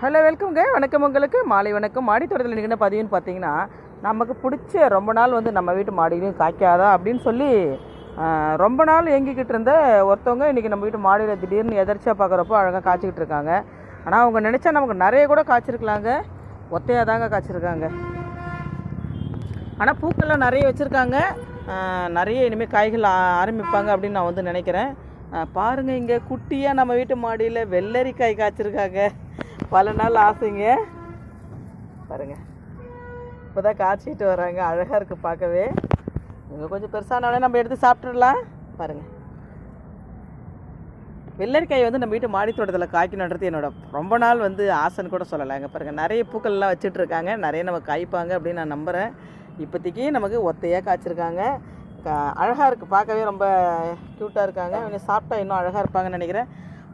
Hello வெல்கம்ங்க வணக்கம் உங்களுக்கு. மாலை வணக்கம். மாடி தோட்டத்தில் நிற்கிற பதிவுன்னு பார்த்தீங்கன்னா நமக்கு பிடிச்ச ரொம்ப நாள் வந்து நம்ம வீட்டு மாடியிலையும் காய்க்காதா அப்படின்னு சொல்லி ரொம்ப நாள் இயங்கிக்கிட்டு இருந்த ஒருத்தவங்க இன்றைக்கி நம்ம வீட்டு மாடியில் திடீர்னு எதர்ச்சியாக பார்க்குறப்போ அழகாக காய்ச்சிக்கிட்டு இருக்காங்க. ஆனால் அவங்க நினச்சா நமக்கு நிறைய கூட காய்ச்சிருக்கலாங்க. ஒத்தையாக தாங்க காய்ச்சிருக்காங்க. ஆனால் பூக்கள்லாம் நிறைய வச்சுருக்காங்க. நிறைய இனிமேல் காய்கள் ஆரம்பிப்பாங்க அப்படின்னு நான் வந்து நினைக்கிறேன். பாருங்கள் பாருங்க இங்கே குட்டியாக நம்ம வீட்டு மாடியில் வெள்ளரிக்காய் காய்ச்சிருக்காங்க. பல நாள் ஆசைங்க. பாருங்க. இப்போ தான் காய்ச்சிட்டு வராங்க. அழகாக இருக்குது பார்க்கவே. இங்கே கொஞ்சம் பெருசானாலே நம்ம எடுத்து சாப்பிட்டுடலாம். பாருங்க. வெள்ளரிக்காய் வந்து நம்ம வீட்டு மாடி தோட்டத்தில் காய்க்கணுன்றது என்னோட ரொம்ப நாள் வந்து ஆசைன்னு கூட சொல்லலாம். இங்கே பாருங்கள் நிறைய பூக்கள்லாம் வச்சுட்டு இருக்காங்க நிறைய நம்ம காய்ப்பாங்க அப்படின்னு நான் நம்புகிறேன் இப்போதைக்கு நமக்கு ஒத்தையாக காய்ச்சிருக்காங்க. அழகாக இருக்குது பார்க்கவே ரொம்ப க்யூட்டாக இருக்காங்க. இவங்க சாப்பிட்டா இன்னும் அழகாக இருப்பாங்கன்னு நினைக்கிறேன்.